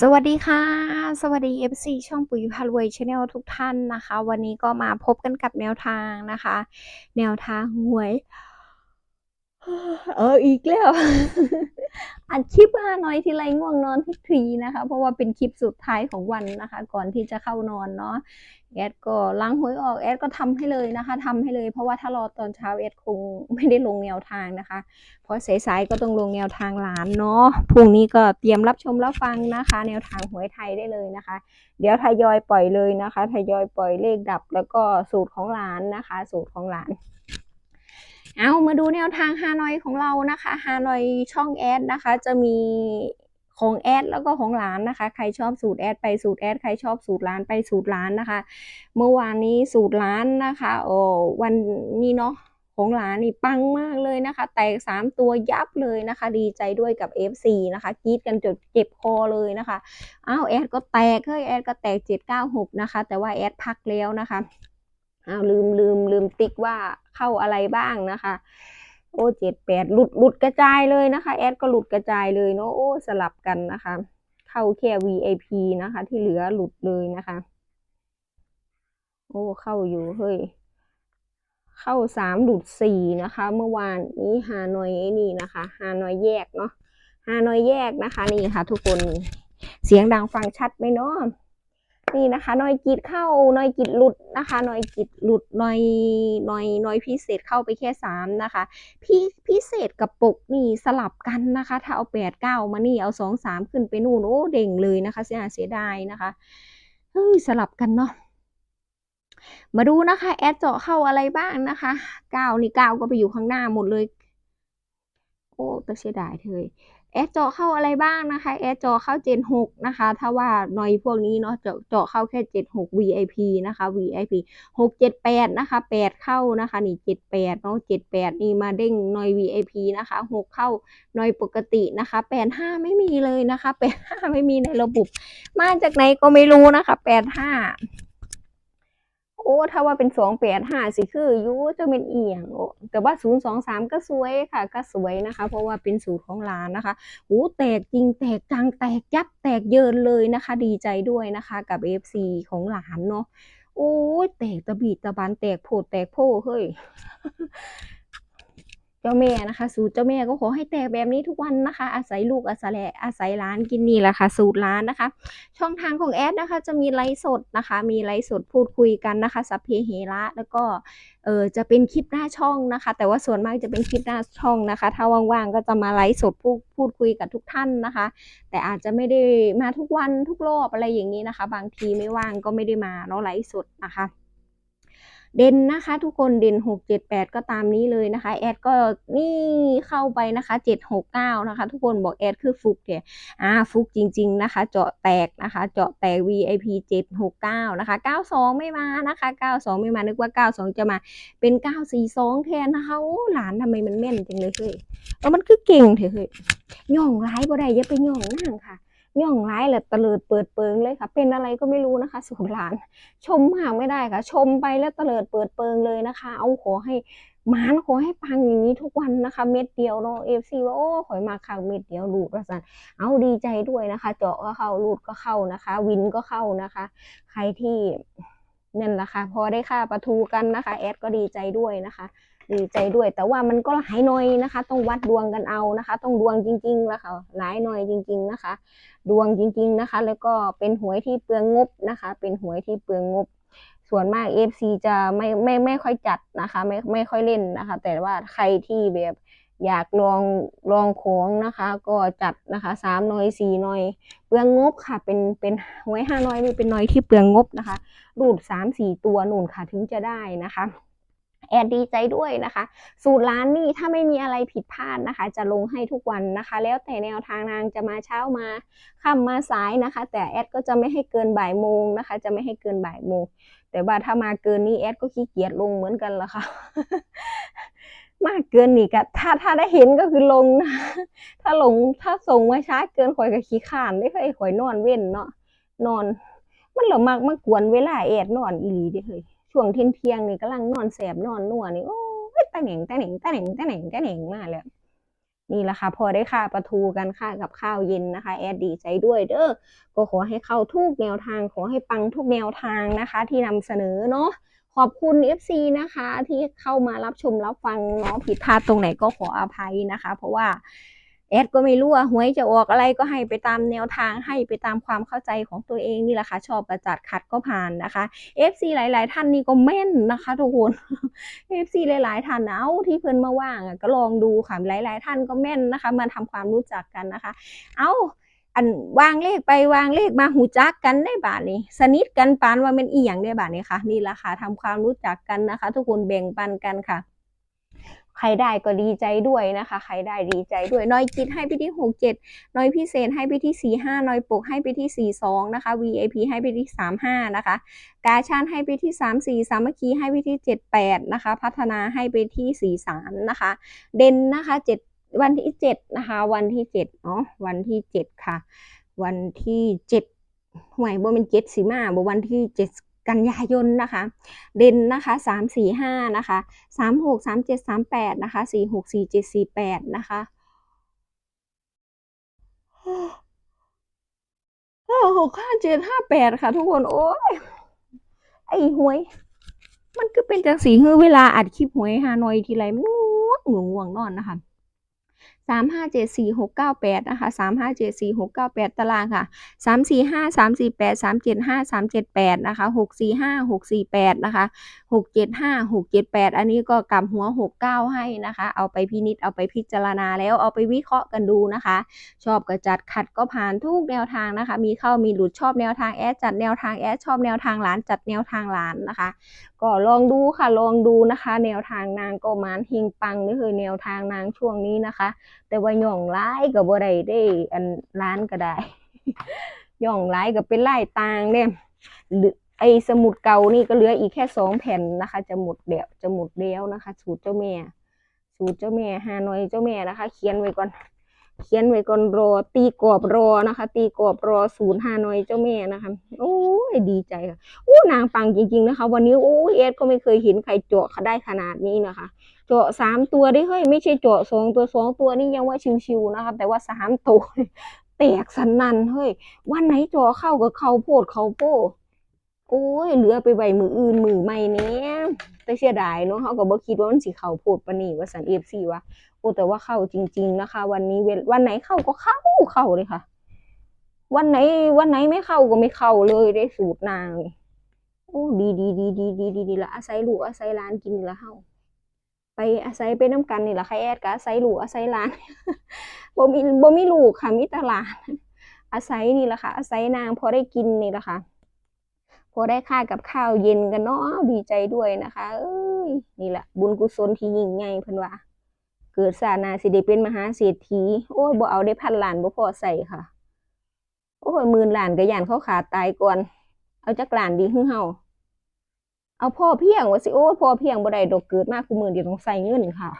สวัสดีค่ะ สวัสดี FC ช่องปุ๋ยพารวยชาแนลทุกท่านนะคะ วันนี้ก็มาพบกันกับแนวทางนะคะ แนวทางหวย เอออีกแล้วอัดคลิปมาหน่อยทีไรง่วงนอนทุกทีนะคะ เพราะว่าเป็นคลิปสุดท้ายของวันนะคะ ก่อนที่จะเข้านอนเนาะแอดก็ล้างหวยออกแอดก็ทำให้เลยนะคะทำให้เลย เพราะว่าถ้ารอตอนเช้าแอดคงไม่ได้ลงแนวทางนะคะ เพราะสายๆก็ต้องลงแนวทางหลานเนาะพรุ่งนี้ก็เตรียมรับชมรับฟังนะคะ แนวทางหวยไทยได้เลยนะคะ เดี๋ยวทยอยปล่อยเลยนะคะทยอยปล่อยเลขดับแล้วก็สูตรของหลานนะคะ สูตรของหลาน เอามาดูแนวทางฮานอยของเรานะคะฮานอยช่องแอดนะคะ จะมีของแอดแล้วก็ของหลานนะคะ ใครชอบสูตรแอดไปสูตรแอดใครชอบสูตรหลานไปสูตรหลานนะคะ เมื่อวานนี้สูตรหลานนะคะโอ้วันนี้เนาะของหลานนี่ปังมากเลยนะคะ แตกสามตัวยับเลยนะคะ ดีใจด้วยกับ FC นะคะกรีดกันจนเจ็บคอเลยนะคะอ้าวแอดก็แตกเฮ้ยแอดก็แตกเจ็ดเก้าหกนะคะ แต่ว่าแอดพักแล้วนะคะอ้าวลืมลืมลืมติ๊กว่า เข้าอะไรบ้างนะคะ โอ้เจ็ดแปดหลุดหลุดกระจายเลยนะคะ แอดก็หลุดกระจายเลยเนาะโอ้สลับกันนะคะ เข้าแค่ VIP นะคะ ที่เหลือหลุดเลยนะคะ โอ้เข้าอยู่เฮ้ยเข้าสามหลุดสี่นะคะ เมื่อวานนี้ฮานอยนี่นะคะฮานอยแยกเนาะฮานอยแยกนะคะ นี่ค่ะ ทุกคนเสียงดังฟังชัดไหมเนาะ นี่นะคะนอยกิดเข้านอยกิดหลุดนะคะนอยกิดหลุดนอยนอยนอยพิเศษเข้าไปแค่สามนะคะพี่พิเศษกับปกนี่สลับกันนะคะ ถ้าเอาแปดเก้ามานี่เอาสองสามขึ้นไปนู่นโอ้เด่งเลยนะคะ เสียเสียดายนะคะเฮ้ยสลับกันเนาะมาดูนะคะแอดเจาะเข้าอะไรบ้างนะคะเก้านี่เก้าก็ไปอยู่ข้างหน้าหมดเลย โอ้แต่เสียดายเธอ แอดเจาะเข้าอะไรบ้างนะคะแอดเจาะเข้าเจนหกนะคะ ถ้าว่าหน่อยพวกนี้เนาะเจาะเจาะเข้าแค่เจ็ดหก VIP นะคะ VIP หกเจ็ดแปดนะคะแปดเข้านะคะนี่เจ็ดแปดเนาะเจ็ดแปดนี่มาเด้งหน่อย VIP นะคะหกเข้าหน่อยปกตินะคะแปดห้าไม่มีเลยนะคะแปดห้าไม่มีในระบบ มาจากไหนก็ไม่รู้นะคะแปดห้า โอ้ถ้าว่าเป็นสองแปดห้าสิคืออยูจะเป็นเอียงโอ้แต่ว่าศูนย์สองสามก็สวยค่ะ ก็สวยนะคะ เพราะว่าเป็นสูตรของร้านนะคะโอ้แตกจริงแตกกลางแตกยับแตกเยินเลยนะคะ ดีใจด้วยนะคะกับเอฟซีของหลานเนาะโอ้ยแตกตะบีตะบันแตกโผดแตกโพเฮ้ย เจ้าแม่นะคะ สูตรเจ้าแม่ก็ขอให้แตกแบบนี้ทุกวันนะคะ อาศัยลูกอาศัยแหละอาศัยร้านกินนี่แหละค่ะ สูตรร้านนะคะ ช่องทางของแอดนะคะ จะมีไลฟ์สดนะคะ มีไลฟ์สดพูดคุยกันนะคะสัพเพเหระแล้วก็เออจะเป็นคลิปหน้าช่องนะคะ แต่ว่าส่วนมากจะเป็นคลิปหน้าช่องนะคะ ถ้าว่างๆก็จะมาไลฟ์สดพูดพูดคุยกับทุกท่านนะคะ แต่อาจจะไม่ได้มาทุกวันทุกรอบอะไรอย่างนี้นะคะ บางทีไม่ว่างก็ไม่ได้มาเนาะไลฟ์สดนะคะ เด่นนะคะ ทุกคนเด่นหกเจ็ดแปดก็ตามนี้เลยนะคะ แอดก็นี่เข้าไปนะคะเจ็ดหกเก้านะคะ ทุกคนบอกแอดคือฟุกเนี่ยอ่าฟุกจริง ๆ นะคะ เจาะแตกนะคะ เจาะแตก VIP เจ็ดหกเก้านะคะเก้าสองไม่มานะคะเก้าสองไม่มา นึกว่าเก้าสองจะมาเป็นเก้าสี่สองแทนนะคะโอ้หลานทำไมมันแม่นจังเลยเฮ้ยแล้วมันคือเก่งเถอะเฮ้ยย่องร้ายบ่ได้อย่าไปย่องนั่งค่ะ ย่องร้ายแหละตะเลิดเปิดเปิงเลยค่ะ เป็นอะไรก็ไม่รู้นะคะสุหลาน ชมมากไม่ได้ค่ะ ชมไปแล้วเตลิดเปิดเปิงเลยนะคะ เอาขอให้มานขอให้ปังอย่างนี้ทุกวันนะคะ เม็ดเดียวเนาะเอฟซีว่าโอ้ขอยมาข่าวเม็ดเดียวหลุดว่าสันเอาดีใจด้วยนะคะ เจาะก็เข้าหลุดก็เข้านะคะ วินก็เข้านะคะ ใครที่นั่นแหละค่ะพอได้ค่าประทูกันนะคะแอดก็ดีใจด้วยนะคะ ดีใจด้วย แต่ว่ามันก็หลายหน่อยนะคะ ต้องวัดดวงกันเอานะคะ ต้องดวงจริงๆแล้วค่ะหลายหน่อยจริง ๆนะคะ ดวงจริง ๆนะคะ แล้วก็เป็นหวยที่เปลืองงบนะคะ เป็นหวยที่เปลืองงบ ส่วนมาก FC จะไม่ไม่ไม่ค่อยจัดนะคะ ไม่ไม่ค่อยเล่นนะคะ แต่ว่าใครที่แบบอยากลองลองของนะคะ ก็จัดนะคะสามหน่อยสี่หน่อย เปลืองงบค่ะ เป็นเป็นหวยห้าหน้อยนี่เป็นหน่อยที่เปลืองงบนะคะรูดสามสี่ตัวหนุนค่ะถึงจะได้นะคะ แอดดีใจด้วยนะคะ สูตรร้านนี่ถ้าไม่มีอะไรผิดพลาดนะคะ จะลงให้ทุกวันนะคะ แล้วแต่แนวทางนางจะมาเช้ามาค่ำมาสายนะคะ แต่แอดก็จะไม่ให้เกินบ่ายโมงนะคะ จะไม่ให้เกินบ่ายโมงแต่ว่าถ้ามาเกินนี้แอดก็ขี้เกียจลงเหมือนกันละค่ะมากเกินนี่ก็ถ้าถ้าได้เห็นก็คือลงนะถ้าลงถ้าส่งมาช้าเกินข่อยก็ขี้ขานได้เคยข่อยนอนเว้นเนาะนอน มันเหลือมากมากวนเวลาแอดนอนอีหลีเด้เลย ช่วงเที่ยงเที่ยงนี่กำลังนอนแสบนอนนัวนี่โอ้ยตะเหน่งตะเหน่งตะเหน่งตะเหน่งตะเหน่งมาแล้วนี่แหละค่ะ พอได้ค่าปลาทูกันค่ากับข้าวเย็นนะคะ แอดดีใจด้วยเด้อก็ขอให้เข้าทุกแนวทางขอให้ปังทุกแนวทางนะคะ ที่นำเสนอเนาะขอบคุณ FC นะคะ ที่เข้ามารับชมรับฟังเนาะผิดพลาดตรงไหนก็ขออภัยนะคะ เพราะว่า แอดก็ไม่รู้ว่าหวยจะออกอะไรก็ให้ไปตามแนวทางให้ไปตามความเข้าใจของตัวเองนี่แหละค่ะ ชอบประจัดขัดก็ผ่านนะคะ FC หลาย ๆ ท่านนี่ก็แม่นนะคะทุกคน FC หลาย ๆ ท่านเอาที่เพิ่นมาว่างก็ลองดูค่ะหลาย ๆ ท่านก็แม่นนะคะ มาทำความรู้จักกันนะคะ เอาอันวางเลขไปวางเลขมาหูจักกันได้บาทนี้ สนิทกันปานว่าเป็นอีหยังได้บาทนี้ค่ะนี่แหละค่ะทำความรู้จักกันนะคะ ทุกคนแบ่งปันกันค่ะ ใครได้ก็ดีใจด้วยนะคะ ใครได้ดีใจด้วย น้อยกิจให้ไปที่หกเจ็ดน้อยพิเศษให้ไปที่สี่ห้าน้อยปกให้ไปที่สี่สองนะคะ VIP ให้ไปที่สามห้านะคะ กาชาดให้ไปที่สามสี่สามัคคีให้ไปที่เจ็ดแปดนะคะ พัฒนาให้ไปที่สี่สามนะคะ เด่นนะคะเจ็ดวันที่เจ็ดนะคะ วันที่เจ็ดเนาะวันที่เจ็ดค่ะ วันที่เจ็ดหวยบ่เป็นเจ็ดสีมาบ่วันที่เจ็ด กันยายนนะคะ เด่นนะคะสามสี่ห้านะคะสามหกสามเจ็ดสามแปดนะคะสี่หกสี่เจ็ดสี่แปดนะคะห้หกห้าเจ็ดห้าแปดค่ะทุกคน โอ้ย ไอ้หวย มันก็เป็นจังสีเฮือเวลาอัดคลิปหวยฮานอยทีไรมันง่วงง่วงง่วงนอนนะคะ สามห้าเจ็ดสี่หกเก้าแปดนะคะสามห้าเจ็ดสี่หกเก้าแปดตารางค่ะสามสี่ห้าสามสี่แปดสามเจ็ดห้าสามเจ็ดแปดนะคะหกสี่ห้าหกสี่แปดนะคะหกเจ็ดห้าหกเจ็ดแปดอันนี้ก็กำหัวหกเก้าให้นะคะ เอาไปพินิจเอาไปพิจารณาแล้วเอาไปวิเคราะห์กันดูนะคะ ชอบก็จัดขัดก็ผ่านทุกแนวทางนะคะ มีเข้ามีหลุดชอบแนวทางแอดจัดแนวทางแอดชอบแนวทางหลานจัดแนวทางหลานนะคะ ก็ลองดูค่ะลองดูนะคะ แนวทางนางก็มานหิงปังนี่คือแนวทางนางช่วงนี้นะคะแต่ว่าย่องร้ายกับบ่ได้ได้ อันร้านก็ได้ ย่องร้ายก็เป็นไล่ตางเนี่ยไอสมุดเก่านี่ก็เหลืออีกแค่สองแผ่นนะคะ จะหมดเดียวจะหมดแล้วนะคะ สูตรเจ้าแม่ สูตรเจ้าแม่ฮานอยเจ้าแม่นะคะ เขียนไว้ก่อน เขียนไว้ก่อนรอ ตีกรอบรอนะคะ ตีกรอบรอศูนย์ฮานอยเจ้าแม่นะคะ โอ้ยดีใจค่ะโอ้นางปังจริง ๆนะคะ วันนี้โอ้เอสก็ไม่เคยเห็นใครเจาะเขาได้ขนาดนี้นะคะ เจาะสามตัวได้เฮ้ยไม่ใช่เจาะสองตัวสองตัวนี่ยังว่าชิวๆนะคะแต่ว่าสามตัวแตกสนั่นเฮ้ยวันไหนเจาะเข้ากับเขาโพดเขาโพดโอ้ยเหลือไปไว้มืออื่นมือใหม่เนี้ยแต่เสียดายเนาะเขาก็บ่คิดว่ามันสิเขาโพดปนนี้ว่าสันเอฟซีวะโอ้แต่ว่าเข้าจริง ๆนะคะ วันนี้เววันไหนเข้าก็เข้าเข้าเลยค่ะ วันไหนวันไหนไม่เข้าก็ไม่เข้าเลยได้สูตรนางโอ้ดีดีดีดีดีดีดีละอาศัยลูกอาศัยหลานกินละเฮา ไปอาศัยไปน้ำกันนี่แหละใครแอดก็อาศัยลูกอาศัยหลานบ่มีบ่มีลูกค่ะมีแต่หลาน อาศัยนี่แหละค่ะ อาศัยนางพอได้กินนี่แหละค่ะพอได้ค่ากับข้าวเย็นกันเนาะดีใจด้วยนะคะ เอ้ยนี่แหละ บุญกุศลที่ยิ่งใหญ่เพิ่นว่า เกิดศาสนาสิได้เป็นมหาเศรษฐีโอ้ยบ่เอาได้พันล้านบ่พอใส่ค่ะ โอ้ยหมื่นล้านก็ย่านเขาขาดตายก่อน เอาจักล้านดีฮึเฮา เอาพ่อเพียงว่าสิโอ้พ่อเพียงบ่ได้ดอกเกิดมากกูมือเดียวต้องใส่เงินค่ะ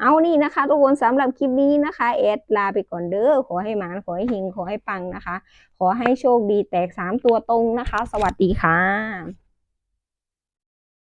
เอานี่นะคะทุกคนสำหรับคลิปนี้นะคะแอดลาไปก่อนเด้อขอให้หมานขอให้เฮงขอให้ปังนะคะ ขอให้โชคดีแตกสามตัวตรงนะคะ สวัสดีค่ะ